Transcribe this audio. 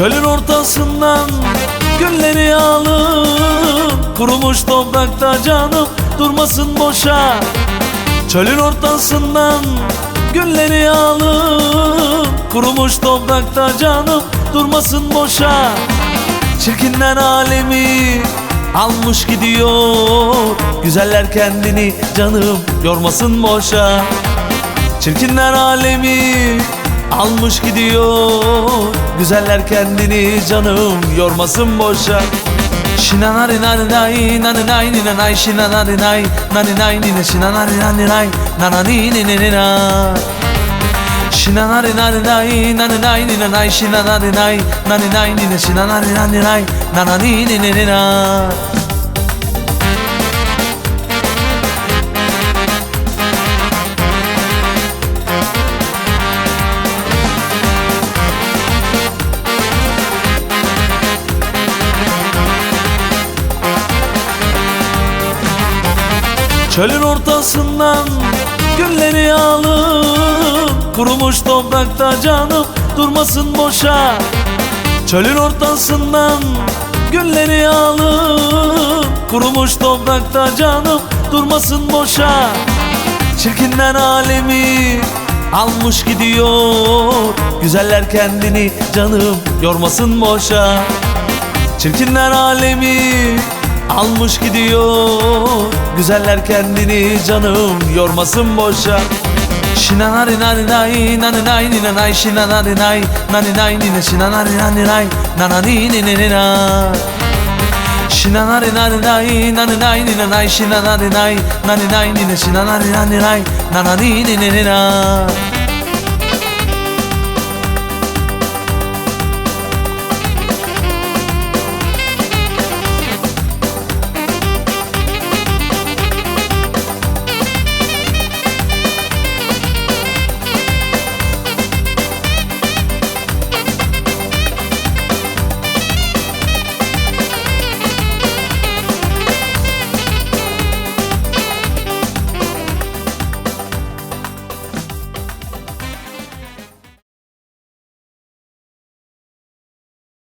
Çölün ortasından gülleri alıp Kurumuş toprakta canım durmasın boşa. Çölün ortasından gülleri alıp Kurumuş toprakta canım durmasın boşa. Çirkinler alemi almış gidiyor. Güzeller kendini canım yormasın boşa. Çirkinler alemi almış gidiyor. Güzeller kendini canım yormasın boşa. Şinanari nani nay nani nay nini nay Şinanari nay nani nay nini Şinanari nani nay nanani nini nay Şinanari nani nay nani nay nini nay Şinanari nay nani nay nini Şinanari nani nay nanani nini nini Çölün ortasından gülleri alıp Kurumuş toprakta canım durmasın boşa. Çölün ortasından gülleri alıp Kurumuş toprakta canım durmasın boşa. Çirkinler alemi almış gidiyor. Güzeller kendini canım yormasın boşa. Çirkinler alemi almış gidiyor. Güzeller kendini canım yormasın boşa. Şinanari nani nay nani nay nini nay Şinanari nay nani nay nini Şinanari nani nay nanani nini nay Şinanari nani nay nani nay nini nay Şinanari nay nani nay nini Şinanari nani nay nanani nini nay